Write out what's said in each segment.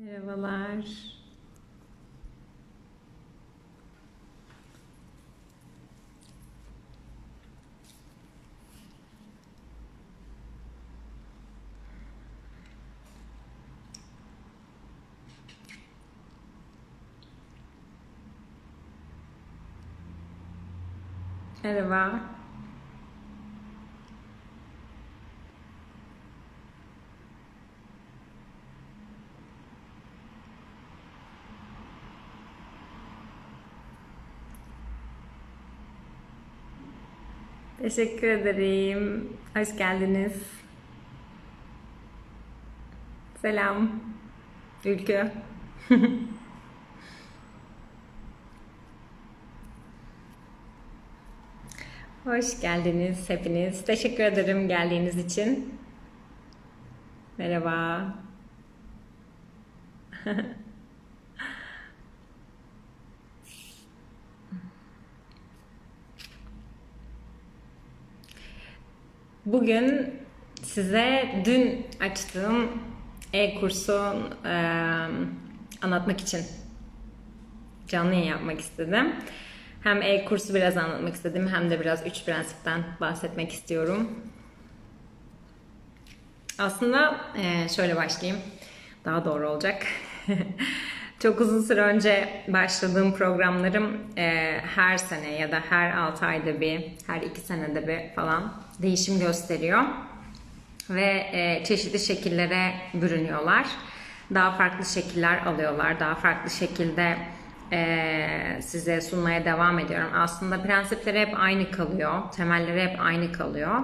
Merhabalar. Merhaba. Teşekkür ederim. Hoş geldiniz. Selam. Ülkü. Hoş geldiniz hepiniz. Teşekkür ederim geldiğiniz için. Merhaba. Bugün size dün açtığım e-kursu e, anlatmak için canlı yayın yapmak istedim. Hem e-kursu biraz anlatmak istedim hem de biraz üç prensipten bahsetmek istiyorum. Aslında e, şöyle başlayayım. Daha doğru olacak. Çok uzun süre önce başladığım programlarım e, her sene ya da her 6 ayda bir, her 2 senede bir falan değişim gösteriyor. Ve e, çeşitli şekillere bürünüyorlar. Daha farklı şekiller alıyorlar. Daha farklı şekilde e, size sunmaya devam ediyorum. Aslında prensipleri hep aynı kalıyor. Temelleri hep aynı kalıyor.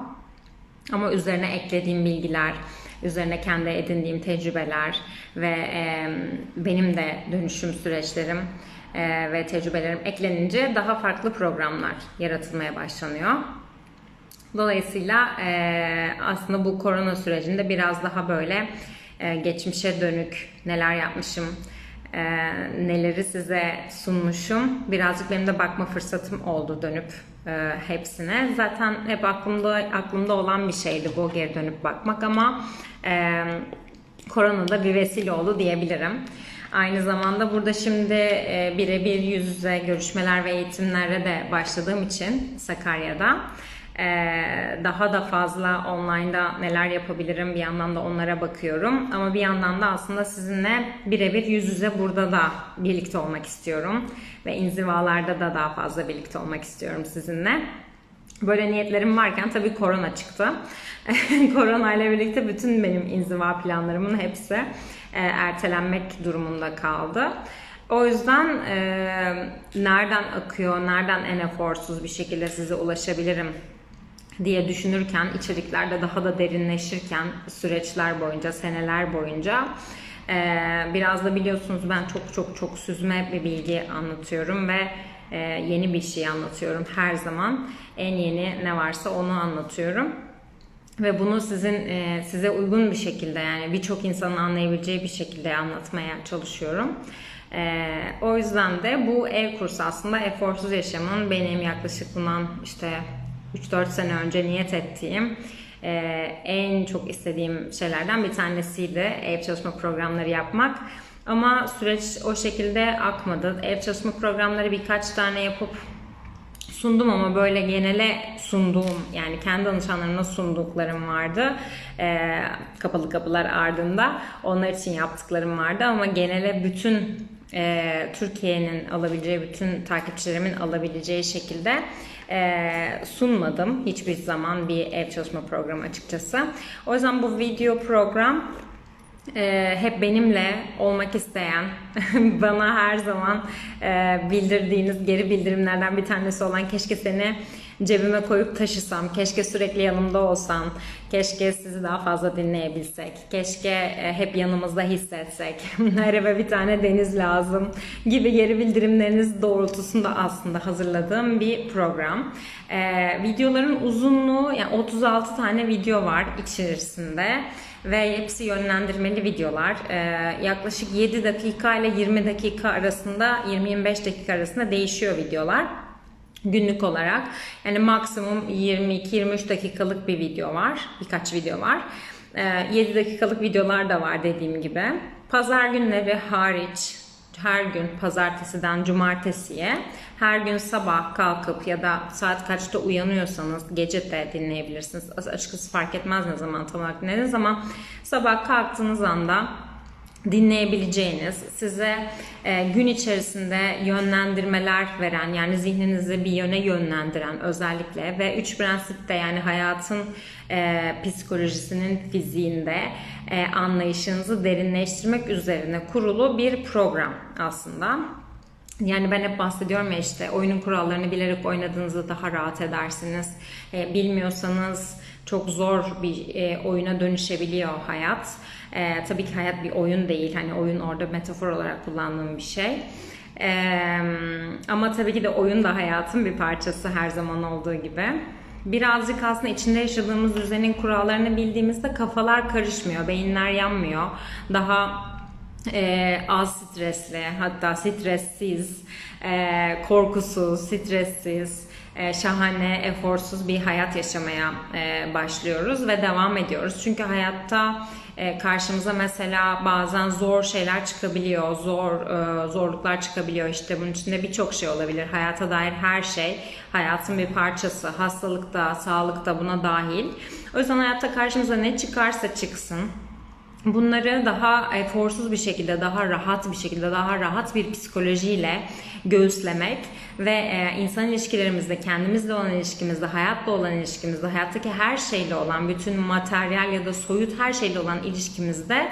Ama üzerine eklediğim bilgiler, üzerine kendi edindiğim tecrübeler ve e, benim de dönüşüm süreçlerim e, ve tecrübelerim eklenince daha farklı programlar yaratılmaya başlanıyor. Dolayısıyla e, aslında bu korona sürecinde biraz daha böyle e, geçmişe dönük neler yapmışım, e, neleri size sunmuşum. Birazcık benim de bakma fırsatım oldu dönüp e, hepsine. Zaten hep aklımda aklımda olan bir şeydi bu geri dönüp bakmak ama e, korona da bir vesile oldu diyebilirim. Aynı zamanda burada şimdi e, birebir yüz yüze görüşmeler ve eğitimlere de başladığım için Sakarya'da daha da fazla online'da neler yapabilirim bir yandan da onlara bakıyorum. Ama bir yandan da aslında sizinle birebir yüz yüze burada da birlikte olmak istiyorum. Ve inzivalarda da daha fazla birlikte olmak istiyorum sizinle. Böyle niyetlerim varken tabii korona çıktı. korona ile birlikte bütün benim inziva planlarımın hepsi e, ertelenmek durumunda kaldı. O yüzden e, nereden akıyor, nereden en eforsuz bir şekilde size ulaşabilirim diye düşünürken, içeriklerde daha da derinleşirken süreçler boyunca, seneler boyunca biraz da biliyorsunuz ben çok çok çok süzme bir bilgi anlatıyorum ve yeni bir şey anlatıyorum her zaman. En yeni ne varsa onu anlatıyorum. Ve bunu sizin size uygun bir şekilde yani birçok insanın anlayabileceği bir şekilde anlatmaya çalışıyorum. E, o yüzden de bu ev kursu aslında eforsuz yaşamın benim yaklaşık bundan işte 3-4 sene önce niyet ettiğim e, en çok istediğim şeylerden bir tanesiydi ev çalışma programları yapmak. Ama süreç o şekilde akmadı. Ev çalışma programları birkaç tane yapıp sundum ama böyle genele sunduğum yani kendi danışanlarıma sunduklarım vardı. E, kapalı kapılar ardında onlar için yaptıklarım vardı ama genele bütün e, Türkiye'nin alabileceği bütün takipçilerimin alabileceği şekilde e, sunmadım hiçbir zaman bir ev çalışma programı açıkçası. O yüzden bu video program e, hep benimle olmak isteyen, bana her zaman e, bildirdiğiniz geri bildirimlerden bir tanesi olan keşke seni cebime koyup taşısam, keşke sürekli yanımda olsan, keşke sizi daha fazla dinleyebilsek, keşke e, hep yanımızda hissetsek, her eve bir tane deniz lazım gibi geri bildirimleriniz doğrultusunda aslında hazırladığım bir program. Ee, videoların uzunluğu yani 36 tane video var içerisinde ve hepsi yönlendirmeli videolar. Ee, yaklaşık 7 dakika ile 20 dakika arasında 20-25 dakika arasında değişiyor videolar günlük olarak. Yani maksimum 22-23 dakikalık bir video var. Birkaç video var. Ee, 7 dakikalık videolar da var dediğim gibi. Pazar günleri hariç her gün pazartesiden cumartesiye her gün sabah kalkıp ya da saat kaçta uyanıyorsanız gece de dinleyebilirsiniz. As- Açıkçası fark etmez ne zaman tam olarak dinlediğiniz ama sabah kalktığınız anda dinleyebileceğiniz, size e, gün içerisinde yönlendirmeler veren yani zihninizi bir yöne yönlendiren özellikle ve üç prensip de yani hayatın e, psikolojisinin fiziğinde e, anlayışınızı derinleştirmek üzerine kurulu bir program aslında. Yani ben hep bahsediyorum ya işte oyunun kurallarını bilerek oynadığınızda daha rahat edersiniz. Bilmiyorsanız çok zor bir oyuna dönüşebiliyor hayat. E, tabii ki hayat bir oyun değil. Hani oyun orada metafor olarak kullandığım bir şey. E, ama tabii ki de oyun da hayatın bir parçası her zaman olduğu gibi. Birazcık aslında içinde yaşadığımız düzenin kurallarını bildiğimizde kafalar karışmıyor, beyinler yanmıyor. Daha e, az stresli hatta stressiz, e, korkusuz, stressiz, e, şahane, eforsuz bir hayat yaşamaya e, başlıyoruz ve devam ediyoruz. Çünkü hayatta e, karşımıza mesela bazen zor şeyler çıkabiliyor, zor e, zorluklar çıkabiliyor. İşte bunun içinde birçok şey olabilir. Hayata dair her şey hayatın bir parçası. Hastalıkta, sağlıkta buna dahil. O yüzden hayatta karşımıza ne çıkarsa çıksın bunları daha eforsuz bir şekilde, daha rahat bir şekilde, daha rahat bir psikolojiyle göğüslemek ve e, insan ilişkilerimizde, kendimizle olan ilişkimizde, hayatla olan ilişkimizde, hayattaki her şeyle olan, bütün materyal ya da soyut her şeyle olan ilişkimizde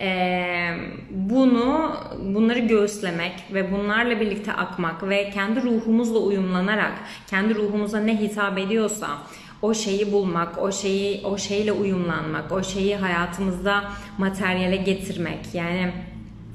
e, bunu bunları göğüslemek ve bunlarla birlikte akmak ve kendi ruhumuzla uyumlanarak kendi ruhumuza ne hitap ediyorsa o şeyi bulmak, o şeyi o şeyle uyumlanmak, o şeyi hayatımızda materyale getirmek. Yani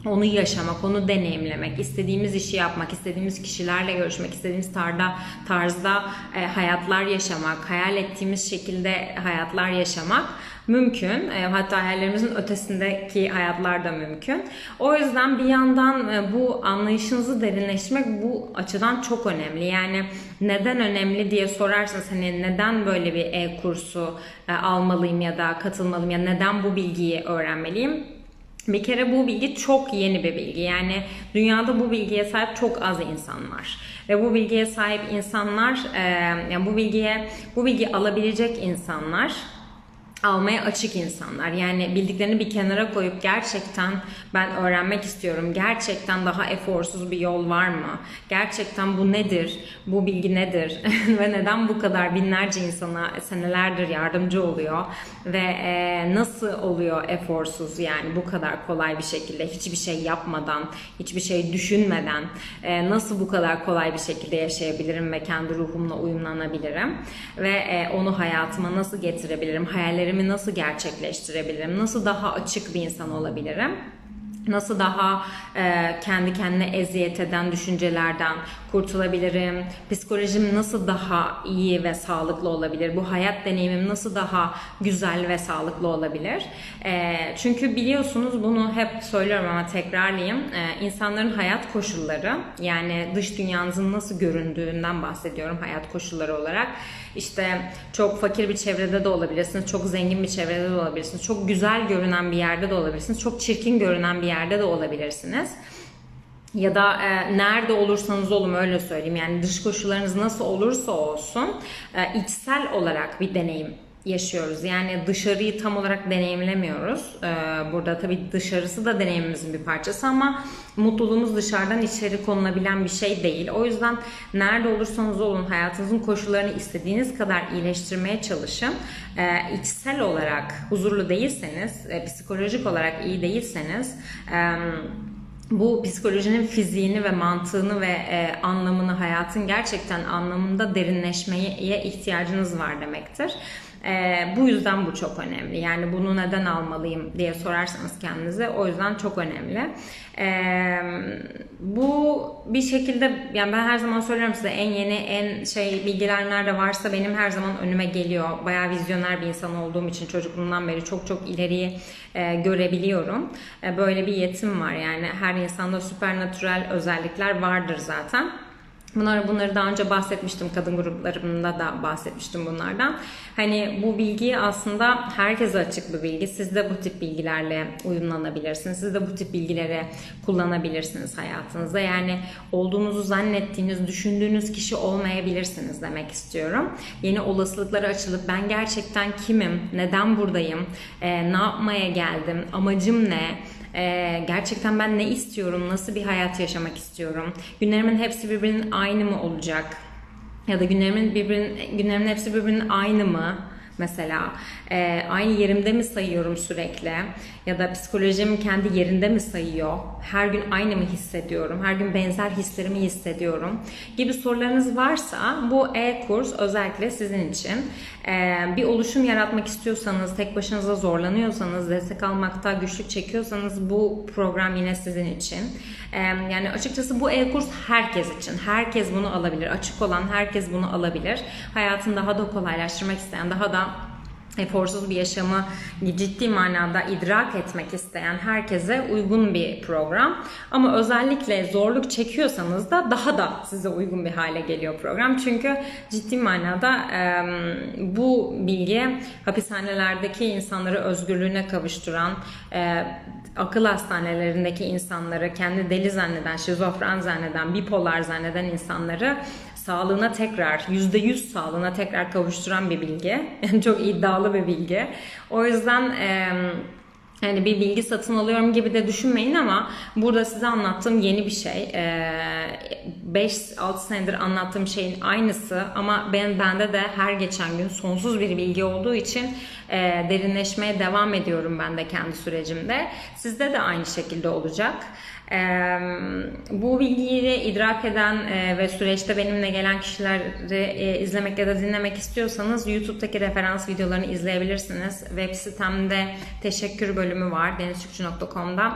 onu yaşamak, onu deneyimlemek, istediğimiz işi yapmak, istediğimiz kişilerle görüşmek, istediğimiz tarzda, tarzda e, hayatlar yaşamak, hayal ettiğimiz şekilde hayatlar yaşamak mümkün. E, hatta hayallerimizin ötesindeki hayatlar da mümkün. O yüzden bir yandan e, bu anlayışınızı derinleştirmek bu açıdan çok önemli. Yani neden önemli diye sorarsanız hani neden böyle bir e-kursu e, almalıyım ya da katılmalıyım ya neden bu bilgiyi öğrenmeliyim? Bir kere bu bilgi çok yeni bir bilgi. Yani dünyada bu bilgiye sahip çok az insan var. Ve bu bilgiye sahip insanlar, yani bu bilgiye, bu bilgi alabilecek insanlar almaya açık insanlar. Yani bildiklerini bir kenara koyup gerçekten ben öğrenmek istiyorum. Gerçekten daha eforsuz bir yol var mı? Gerçekten bu nedir? Bu bilgi nedir? Ve neden bu kadar binlerce insana senelerdir yardımcı oluyor? Ve e, nasıl oluyor eforsuz yani bu kadar kolay bir şekilde hiçbir şey yapmadan, hiçbir şey düşünmeden e, nasıl bu kadar kolay bir şekilde yaşayabilirim ve kendi ruhumla uyumlanabilirim? Ve e, onu hayatıma nasıl getirebilirim? Hayallerimi hayallerimi nasıl gerçekleştirebilirim? Nasıl daha açık bir insan olabilirim? Nasıl daha e, kendi kendine eziyet eden düşüncelerden kurtulabilirim? Psikolojim nasıl daha iyi ve sağlıklı olabilir? Bu hayat deneyimim nasıl daha güzel ve sağlıklı olabilir? E, çünkü biliyorsunuz bunu hep söylüyorum ama tekrarlayayım. E, insanların hayat koşulları yani dış dünyanızın nasıl göründüğünden bahsediyorum hayat koşulları olarak. İşte çok fakir bir çevrede de olabilirsiniz, çok zengin bir çevrede de olabilirsiniz, çok güzel görünen bir yerde de olabilirsiniz, çok çirkin görünen bir yerde de olabilirsiniz. Ya da e, nerede olursanız olun öyle söyleyeyim. Yani dış koşullarınız nasıl olursa olsun e, içsel olarak bir deneyim yaşıyoruz. Yani dışarıyı tam olarak deneyimlemiyoruz. Ee, burada tabii dışarısı da deneyimimizin bir parçası ama mutluluğumuz dışarıdan içeri konulabilen bir şey değil. O yüzden nerede olursanız olun hayatınızın koşullarını istediğiniz kadar iyileştirmeye çalışın. Ee, içsel olarak huzurlu değilseniz, e, psikolojik olarak iyi değilseniz bu psikolojinin fiziğini ve mantığını ve e, anlamını hayatın gerçekten anlamında derinleşmeye ihtiyacınız var demektir. E, bu yüzden bu çok önemli. Yani bunu neden almalıyım diye sorarsanız kendinize o yüzden çok önemli. E, bu bir şekilde yani ben her zaman söylüyorum size en yeni en şey bilgiler nerede varsa benim her zaman önüme geliyor. Bayağı vizyoner bir insan olduğum için çocukluğumdan beri çok çok ileriyi e, görebiliyorum. E, böyle bir yetim var yani her insanda süpernatürel özellikler vardır zaten. Bunları, bunları daha önce bahsetmiştim. Kadın gruplarımda da bahsetmiştim bunlardan. Hani bu bilgi aslında herkese açık bir bilgi. Siz de bu tip bilgilerle uyumlanabilirsiniz. Siz de bu tip bilgileri kullanabilirsiniz hayatınızda. Yani olduğunuzu zannettiğiniz, düşündüğünüz kişi olmayabilirsiniz demek istiyorum. Yeni olasılıklara açılıp ben gerçekten kimim, neden buradayım, ne yapmaya geldim, amacım ne, ee, gerçekten ben ne istiyorum, nasıl bir hayat yaşamak istiyorum, günlerimin hepsi birbirinin aynı mı olacak ya da günlerimin birbirinin günlerimin hepsi birbirinin aynı mı? Mesela e, aynı yerimde mi sayıyorum sürekli ya da psikolojim kendi yerinde mi sayıyor? Her gün aynı mı hissediyorum? Her gün benzer hislerimi hissediyorum? Gibi sorularınız varsa bu e-kurs özellikle sizin için. E, bir oluşum yaratmak istiyorsanız, tek başınıza zorlanıyorsanız, destek almakta güçlük çekiyorsanız bu program yine sizin için. E, yani açıkçası bu e-kurs herkes için. Herkes bunu alabilir. Açık olan herkes bunu alabilir. Hayatını daha da kolaylaştırmak isteyen, daha da eforsuz bir yaşamı ciddi manada idrak etmek isteyen herkese uygun bir program. Ama özellikle zorluk çekiyorsanız da daha da size uygun bir hale geliyor program. Çünkü ciddi manada e, bu bilgi hapishanelerdeki insanları özgürlüğüne kavuşturan, e, akıl hastanelerindeki insanları kendi deli zanneden, şizofren zanneden, bipolar zanneden insanları sağlığına tekrar, %100 sağlığına tekrar kavuşturan bir bilgi. Yani çok iddialı bir bilgi. O yüzden e, yani bir bilgi satın alıyorum gibi de düşünmeyin ama burada size anlattığım yeni bir şey. 5-6 senedir anlattığım şeyin aynısı ama ben bende de her geçen gün sonsuz bir bilgi olduğu için derinleşmeye devam ediyorum ben de kendi sürecimde. Sizde de aynı şekilde olacak. Bu bilgiyi idrak eden ve süreçte benimle gelen kişileri izlemek ya da dinlemek istiyorsanız YouTube'daki referans videolarını izleyebilirsiniz. Web sitemde teşekkür bölümü var denizçükçü.com'da.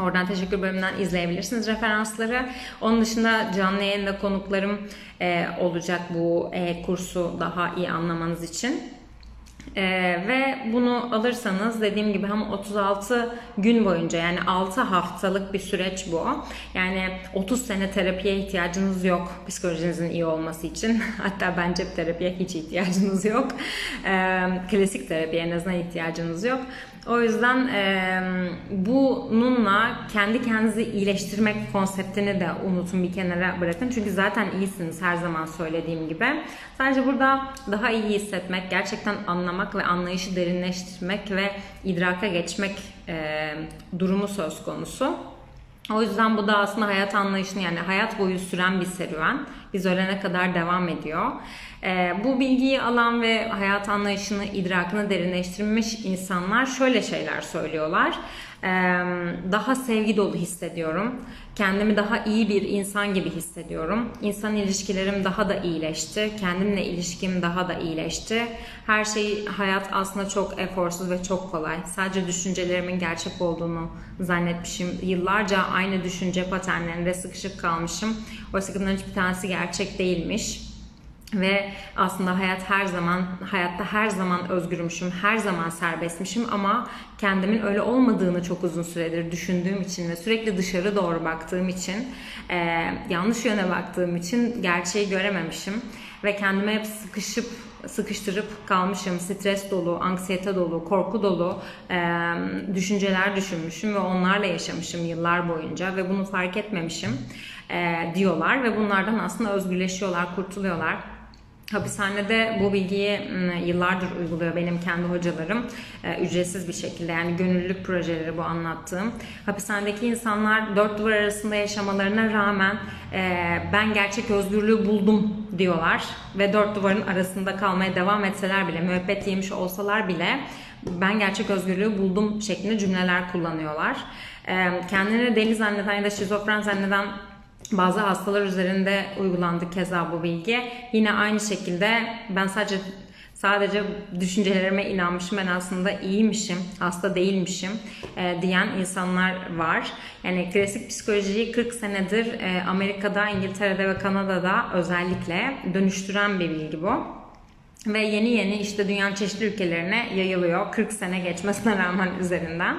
Oradan teşekkür bölümünden izleyebilirsiniz referansları. Onun dışında canlı yayında konuklarım olacak bu kursu daha iyi anlamanız için. Ee, ve bunu alırsanız dediğim gibi hem 36 gün boyunca yani 6 haftalık bir süreç bu. Yani 30 sene terapiye ihtiyacınız yok psikolojinizin iyi olması için. Hatta bence terapiye hiç ihtiyacınız yok. Ee, klasik terapiye en azından ihtiyacınız yok. O yüzden e, bununla kendi kendinizi iyileştirmek konseptini de unutun bir kenara bırakın. Çünkü zaten iyisiniz her zaman söylediğim gibi. Sadece burada daha iyi hissetmek, gerçekten anlamak ve anlayışı derinleştirmek ve idraka geçmek e, durumu söz konusu. O yüzden bu da aslında hayat anlayışını yani hayat boyu süren bir serüven. Biz ölene kadar devam ediyor. Ee, bu bilgiyi alan ve hayat anlayışını, idrakını derinleştirmiş insanlar şöyle şeyler söylüyorlar. Daha sevgi dolu hissediyorum. Kendimi daha iyi bir insan gibi hissediyorum. İnsan ilişkilerim daha da iyileşti. Kendimle ilişkim daha da iyileşti. Her şey, hayat aslında çok eforsuz ve çok kolay. Sadece düşüncelerimin gerçek olduğunu zannetmişim. Yıllarca aynı düşünce paternlerinde sıkışıp kalmışım. Oysa ki bunların hiçbir tanesi gerçek değilmiş. Ve aslında hayat her zaman, hayatta her zaman özgürmüşüm, her zaman serbestmişim ama kendimin öyle olmadığını çok uzun süredir düşündüğüm için ve sürekli dışarı doğru baktığım için, e, yanlış yöne baktığım için gerçeği görememişim. Ve kendime hep sıkışıp, sıkıştırıp kalmışım. Stres dolu, anksiyete dolu, korku dolu e, düşünceler düşünmüşüm ve onlarla yaşamışım yıllar boyunca ve bunu fark etmemişim diyorlar ve bunlardan aslında özgürleşiyorlar, kurtuluyorlar. Hapishanede bu bilgiyi yıllardır uyguluyor benim kendi hocalarım. Ücretsiz bir şekilde yani gönüllülük projeleri bu anlattığım. Hapishanedeki insanlar dört duvar arasında yaşamalarına rağmen ben gerçek özgürlüğü buldum diyorlar. Ve dört duvarın arasında kalmaya devam etseler bile, müebbet yemiş olsalar bile ben gerçek özgürlüğü buldum şeklinde cümleler kullanıyorlar. Kendini deli zanneden ya da şizofren zanneden bazı hastalar üzerinde uygulandı keza bu bilgi. Yine aynı şekilde ben sadece sadece düşüncelerime inanmışım ben aslında iyiymişim, hasta değilmişim e, diyen insanlar var. Yani klasik psikolojiyi 40 senedir e, Amerika'da, İngiltere'de ve Kanada'da özellikle dönüştüren bir bilgi bu. Ve yeni yeni işte dünyanın çeşitli ülkelerine yayılıyor 40 sene geçmesine rağmen üzerinden.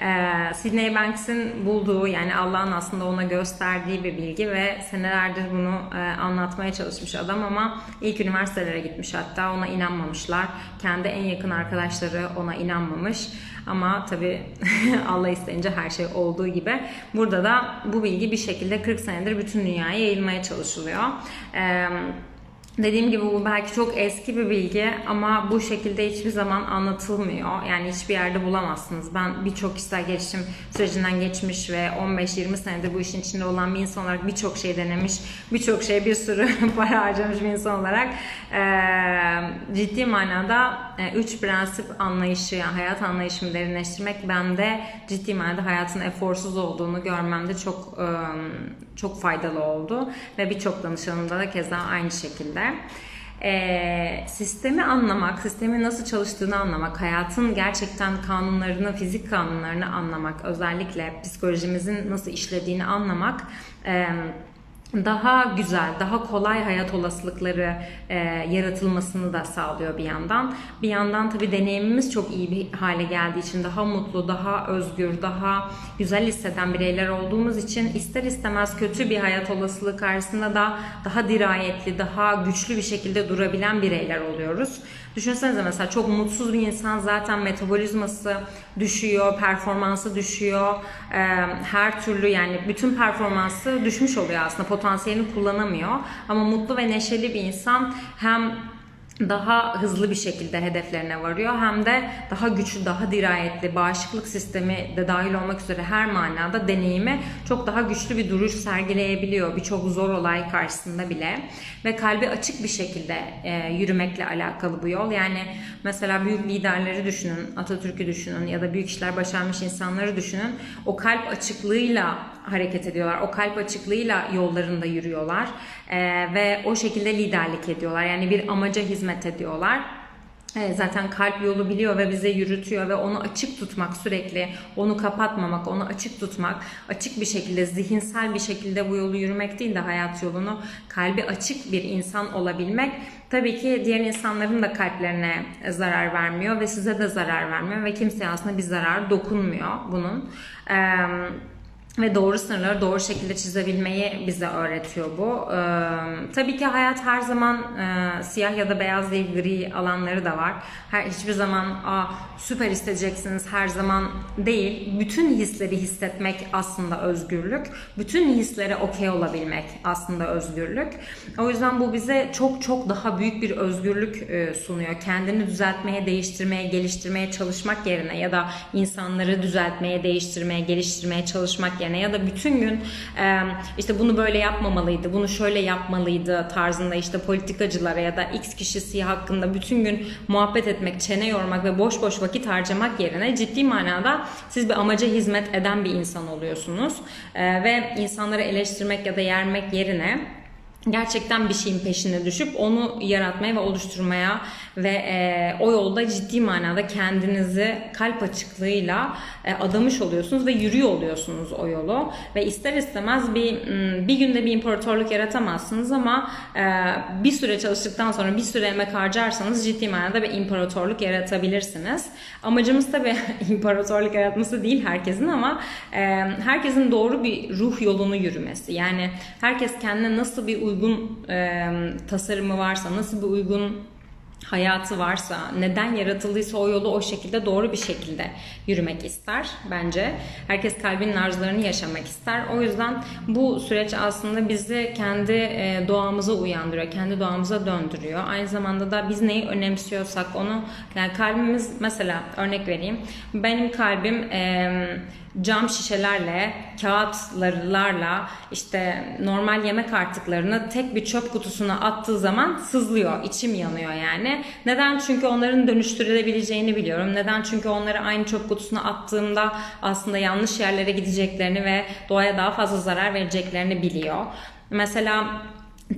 Ee, Sydney Banks'in bulduğu yani Allah'ın aslında ona gösterdiği bir bilgi ve senelerdir bunu e, anlatmaya çalışmış adam ama ilk üniversitelere gitmiş hatta ona inanmamışlar. Kendi en yakın arkadaşları ona inanmamış. Ama tabii Allah isteyince her şey olduğu gibi burada da bu bilgi bir şekilde 40 senedir bütün dünyaya yayılmaya çalışılıyor. Ee, Dediğim gibi bu belki çok eski bir bilgi ama bu şekilde hiçbir zaman anlatılmıyor. Yani hiçbir yerde bulamazsınız. Ben birçok kişisel gelişim sürecinden geçmiş ve 15-20 senedir bu işin içinde olan bir insan olarak birçok şey denemiş, birçok şey bir sürü para harcamış bir insan olarak ciddi manada üç prensip anlayışı, yani hayat anlayışımı derinleştirmek bende ciddi manada hayatın eforsuz olduğunu görmemde çok çok faydalı oldu ve birçok danışanımda da keza aynı şekilde. Ee, sistemi anlamak, sistemin nasıl çalıştığını anlamak, hayatın gerçekten kanunlarını, fizik kanunlarını anlamak, özellikle psikolojimizin nasıl işlediğini anlamak e, daha güzel, daha kolay hayat olasılıkları e, yaratılmasını da sağlıyor bir yandan. Bir yandan tabii deneyimimiz çok iyi bir hale geldiği için daha mutlu, daha özgür, daha güzel hisseden bireyler olduğumuz için ister istemez kötü bir hayat olasılığı karşısında da daha dirayetli, daha güçlü bir şekilde durabilen bireyler oluyoruz. Düşünsenize mesela çok mutsuz bir insan zaten metabolizması düşüyor, performansı düşüyor. Ee, her türlü yani bütün performansı düşmüş oluyor aslında. Potansiyelini kullanamıyor. Ama mutlu ve neşeli bir insan hem daha hızlı bir şekilde hedeflerine varıyor hem de daha güçlü, daha dirayetli, bağışıklık sistemi de dahil olmak üzere her manada deneyimi çok daha güçlü bir duruş sergileyebiliyor birçok zor olay karşısında bile ve kalbi açık bir şekilde e, yürümekle alakalı bu yol. Yani mesela büyük liderleri düşünün, Atatürk'ü düşünün ya da büyük işler başarmış insanları düşünün. O kalp açıklığıyla hareket ediyorlar. O kalp açıklığıyla yollarında yürüyorlar e, ve o şekilde liderlik ediyorlar. Yani bir amaca hizmet ediyorlar. E, zaten kalp yolu biliyor ve bize yürütüyor ve onu açık tutmak sürekli, onu kapatmamak, onu açık tutmak, açık bir şekilde, zihinsel bir şekilde bu yolu yürümek değil de hayat yolunu kalbi açık bir insan olabilmek tabii ki diğer insanların da kalplerine zarar vermiyor ve size de zarar vermiyor ve kimseye aslında bir zarar dokunmuyor bunun. Eee ve doğru sınırları doğru şekilde çizebilmeyi bize öğretiyor bu. Ee, tabii ki hayat her zaman e, siyah ya da beyaz değil gri alanları da var. Her hiçbir zaman Aa, süper isteyeceksiniz her zaman değil. Bütün hisleri hissetmek aslında özgürlük. Bütün hislere okey olabilmek aslında özgürlük. O yüzden bu bize çok çok daha büyük bir özgürlük e, sunuyor. Kendini düzeltmeye, değiştirmeye, geliştirmeye çalışmak yerine ya da insanları düzeltmeye, değiştirmeye, geliştirmeye çalışmak yerine yerine ya da bütün gün işte bunu böyle yapmamalıydı, bunu şöyle yapmalıydı tarzında işte politikacılara ya da X kişisi hakkında bütün gün muhabbet etmek, çene yormak ve boş boş vakit harcamak yerine ciddi manada siz bir amaca hizmet eden bir insan oluyorsunuz. Ve insanları eleştirmek ya da yermek yerine gerçekten bir şeyin peşine düşüp onu yaratmaya ve oluşturmaya ve e, o yolda ciddi manada kendinizi kalp açıklığıyla e, adamış oluyorsunuz ve yürüyor oluyorsunuz o yolu ve ister istemez bir bir günde bir imparatorluk yaratamazsınız ama e, bir süre çalıştıktan sonra bir süre emek harcarsanız ciddi manada bir imparatorluk yaratabilirsiniz. Amacımız tabi imparatorluk yaratması değil herkesin ama e, herkesin doğru bir ruh yolunu yürümesi. Yani herkes kendine nasıl bir uygun e, tasarımı varsa, nasıl bir uygun hayatı varsa, neden yaratıldıysa o yolu o şekilde doğru bir şekilde yürümek ister bence. Herkes kalbinin arzularını yaşamak ister. O yüzden bu süreç aslında bizi kendi doğamıza uyandırıyor, kendi doğamıza döndürüyor. Aynı zamanda da biz neyi önemsiyorsak onu, yani kalbimiz mesela örnek vereyim. Benim kalbim e, cam şişelerle, kağıtlarla işte normal yemek artıklarını tek bir çöp kutusuna attığı zaman sızlıyor, içim yanıyor yani. Neden? Çünkü onların dönüştürülebileceğini biliyorum. Neden? Çünkü onları aynı çöp kutusuna attığımda aslında yanlış yerlere gideceklerini ve doğaya daha fazla zarar vereceklerini biliyor. Mesela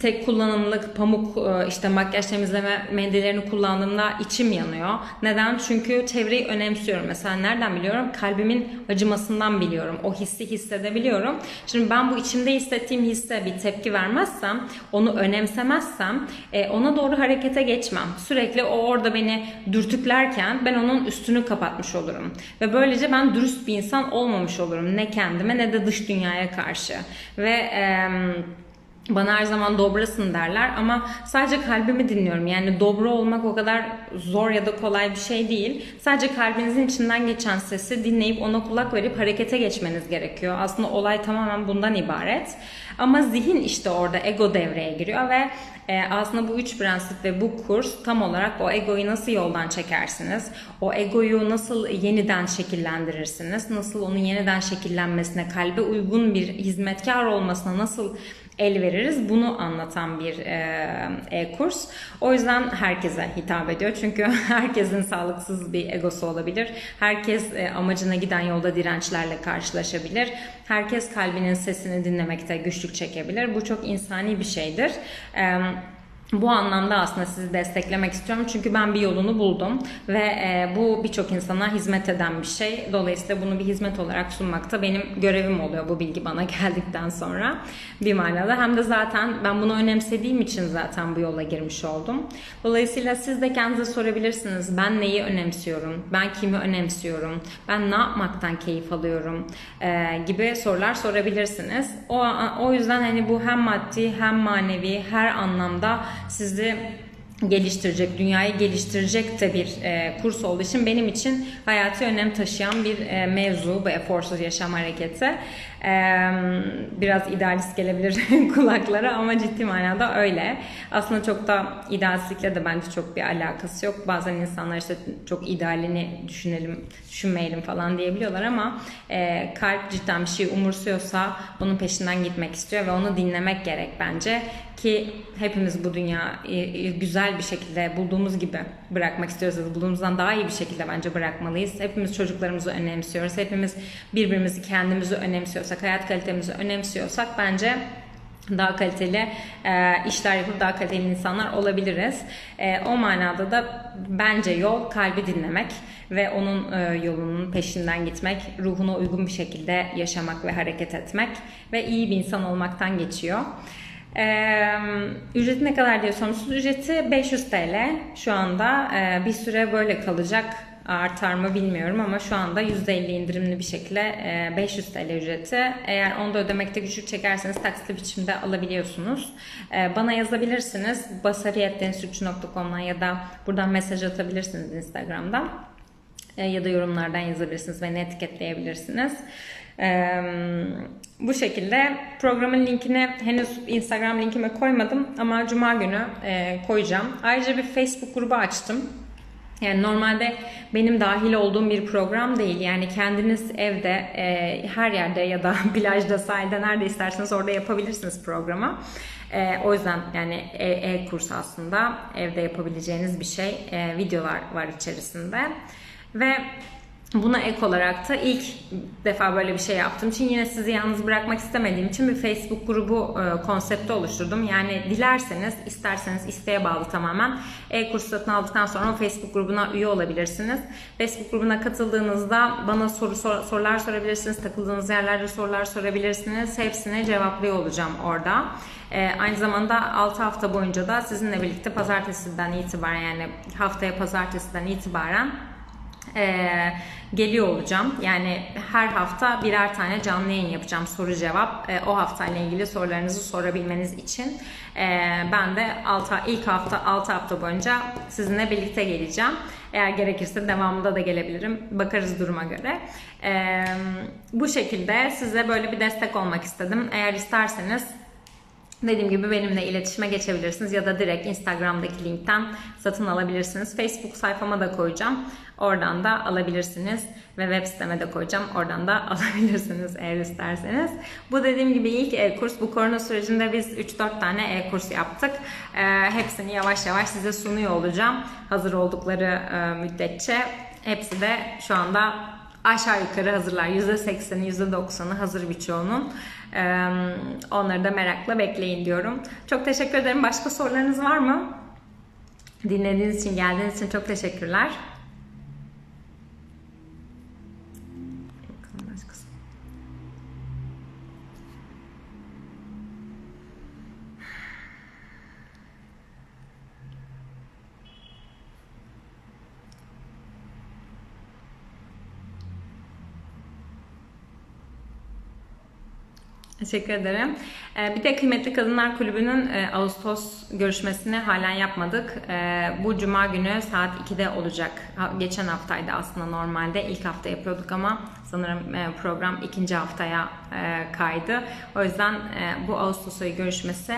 tek kullanımlık pamuk e, işte makyaj temizleme mendillerini kullandığımda içim yanıyor. Neden? Çünkü çevreyi önemsiyorum. Mesela nereden biliyorum? Kalbimin acımasından biliyorum. O hissi hissedebiliyorum. Şimdi ben bu içimde hissettiğim hisse bir tepki vermezsem, onu önemsemezsem e, ona doğru harekete geçmem. Sürekli o orada beni dürtüklerken ben onun üstünü kapatmış olurum. Ve böylece ben dürüst bir insan olmamış olurum. Ne kendime ne de dış dünyaya karşı. Ve eee bana her zaman dobrasın derler ama sadece kalbimi dinliyorum. Yani dobra olmak o kadar zor ya da kolay bir şey değil. Sadece kalbinizin içinden geçen sesi dinleyip ona kulak verip harekete geçmeniz gerekiyor. Aslında olay tamamen bundan ibaret. Ama zihin işte orada ego devreye giriyor ve e, aslında bu üç prensip ve bu kurs tam olarak o egoyu nasıl yoldan çekersiniz? O egoyu nasıl yeniden şekillendirirsiniz? Nasıl onun yeniden şekillenmesine, kalbe uygun bir hizmetkar olmasına nasıl el veririz. Bunu anlatan bir e-kurs. o yüzden herkese hitap ediyor. Çünkü herkesin sağlıksız bir egosu olabilir. Herkes e, amacına giden yolda dirençlerle karşılaşabilir. Herkes kalbinin sesini dinlemekte güçlük çekebilir. Bu çok insani bir şeydir. Evet bu anlamda aslında sizi desteklemek istiyorum. Çünkü ben bir yolunu buldum ve e, bu birçok insana hizmet eden bir şey. Dolayısıyla bunu bir hizmet olarak sunmakta benim görevim oluyor bu bilgi bana geldikten sonra bir manada. Hem de zaten ben bunu önemsediğim için zaten bu yola girmiş oldum. Dolayısıyla siz de kendinize sorabilirsiniz. Ben neyi önemsiyorum? Ben kimi önemsiyorum? Ben ne yapmaktan keyif alıyorum? E, gibi sorular sorabilirsiniz. O, o yüzden hani bu hem maddi hem manevi her anlamda sizi geliştirecek, dünyayı geliştirecek de bir e, kurs olduğu için benim için hayati önem taşıyan bir e, mevzu bu eforsuz yaşam hareketi. E, biraz idealist gelebilir kulaklara ama ciddi manada öyle. Aslında çok da idealistlikle de bence çok bir alakası yok. Bazen insanlar işte çok idealini düşünelim, düşünmeyelim falan diyebiliyorlar ama e, kalp cidden bir şey umursuyorsa onun peşinden gitmek istiyor ve onu dinlemek gerek bence ki hepimiz bu dünya güzel bir şekilde bulduğumuz gibi bırakmak istiyoruz. Bulduğumuzdan daha iyi bir şekilde bence bırakmalıyız. Hepimiz çocuklarımızı önemsiyoruz. Hepimiz birbirimizi kendimizi önemsiyorsak, hayat kalitemizi önemsiyorsak bence daha kaliteli e, işler yapıp daha kaliteli insanlar olabiliriz. E, o manada da bence yol kalbi dinlemek ve onun e, yolunun peşinden gitmek, ruhuna uygun bir şekilde yaşamak ve hareket etmek ve iyi bir insan olmaktan geçiyor. Ee, ücreti ne kadar diye sormuşsunuz. Ücreti 500 TL. Şu anda ee, bir süre böyle kalacak. Artar mı bilmiyorum ama şu anda %50 indirimli bir şekilde e, 500 TL ücreti. Eğer onu da ödemekte güçlük çekerseniz taksitli biçimde alabiliyorsunuz. E, bana yazabilirsiniz. basariyetdeniz3.com'dan ya da buradan mesaj atabilirsiniz Instagram'dan. E, ya da yorumlardan yazabilirsiniz ve etiketleyebilirsiniz. Bu şekilde programın linkini henüz Instagram linkime koymadım ama Cuma günü e, koyacağım. Ayrıca bir Facebook grubu açtım. Yani normalde benim dahil olduğum bir program değil. Yani kendiniz evde, e, her yerde ya da plajda, sahilde nerede isterseniz orada yapabilirsiniz programı. E, o yüzden yani e-kurs e aslında evde yapabileceğiniz bir şey. E, videolar var içerisinde. Ve Buna ek olarak da ilk defa böyle bir şey yaptığım için yine sizi yalnız bırakmak istemediğim için bir Facebook grubu e, konsepti oluşturdum. Yani dilerseniz, isterseniz isteğe bağlı tamamen e-kurs satın aldıktan sonra Facebook grubuna üye olabilirsiniz. Facebook grubuna katıldığınızda bana soru sor, sorular sorabilirsiniz. Takıldığınız yerlerde sorular sorabilirsiniz. Hepsine cevaplıyor olacağım orada. E, aynı zamanda 6 hafta boyunca da sizinle birlikte pazartesiden itibaren yani haftaya pazartesiden itibaren e, geliyor olacağım. Yani her hafta birer tane canlı yayın yapacağım soru cevap. E, o haftayla ilgili sorularınızı sorabilmeniz için e, ben de 6, ilk hafta 6 hafta boyunca sizinle birlikte geleceğim. Eğer gerekirse devamında da gelebilirim. Bakarız duruma göre. E, bu şekilde size böyle bir destek olmak istedim. Eğer isterseniz Dediğim gibi benimle iletişime geçebilirsiniz ya da direkt Instagram'daki linkten satın alabilirsiniz. Facebook sayfama da koyacağım. Oradan da alabilirsiniz ve web siteme de koyacağım. Oradan da alabilirsiniz eğer isterseniz. Bu dediğim gibi ilk e-kurs. Bu korona sürecinde biz 3-4 tane e-kurs yaptık. E, hepsini yavaş yavaş size sunuyor olacağım. Hazır oldukları e, müddetçe. Hepsi de şu anda aşağı yukarı hazırlar. %80'i %90'ı hazır birçoğunun. Onları da merakla bekleyin diyorum. Çok teşekkür ederim. Başka sorularınız var mı? Dinlediğiniz için, geldiğiniz için çok teşekkürler. Teşekkür ederim. Ee, Bir de Kıymetli Kadınlar Kulübü'nün e, Ağustos görüşmesini halen yapmadık. Ee, Bu cuma günü saat 2'de olacak. Geçen haftaydı aslında normalde. ilk hafta yapıyorduk ama sanırım e, program ikinci haftaya e, kaydı. O yüzden bu Ağustos ayı görüşmesi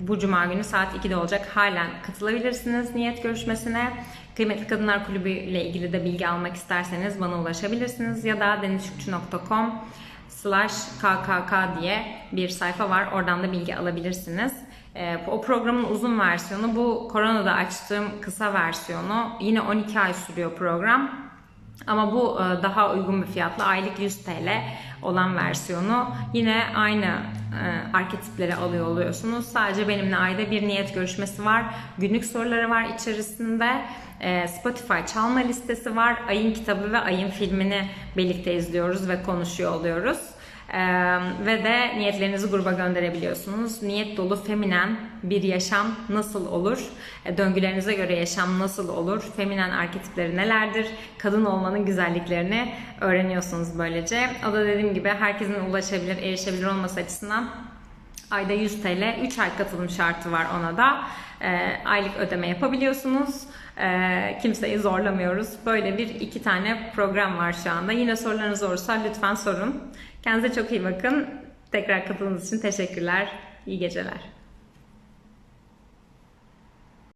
bu cuma günü saat 2'de olacak. Halen katılabilirsiniz niyet görüşmesine. Kıymetli Kadınlar Kulübü ile ilgili de bilgi almak isterseniz bana ulaşabilirsiniz ya da denizşükçü.com slash kkk diye bir sayfa var. Oradan da bilgi alabilirsiniz. Ee, o programın uzun versiyonu bu koronada açtığım kısa versiyonu. Yine 12 ay sürüyor program. Ama bu e, daha uygun bir fiyatla aylık 100 TL olan versiyonu yine aynı e, arketipleri alıyor oluyorsunuz. Sadece benimle ayda bir niyet görüşmesi var. Günlük soruları var içerisinde. E, Spotify çalma listesi var. Ayın kitabı ve ayın filmini birlikte izliyoruz ve konuşuyor oluyoruz. Ee, ve de niyetlerinizi gruba gönderebiliyorsunuz. Niyet dolu feminen bir yaşam nasıl olur? E, döngülerinize göre yaşam nasıl olur? Feminen arketipleri nelerdir? Kadın olmanın güzelliklerini öğreniyorsunuz böylece. O da dediğim gibi herkesin ulaşabilir, erişebilir olması açısından ayda 100 TL, 3 ay katılım şartı var ona da. E, aylık ödeme yapabiliyorsunuz. E, kimseyi zorlamıyoruz. Böyle bir iki tane program var şu anda. Yine sorularınız olursa lütfen sorun. Kendinize çok iyi bakın. Tekrar katıldığınız için teşekkürler. İyi geceler.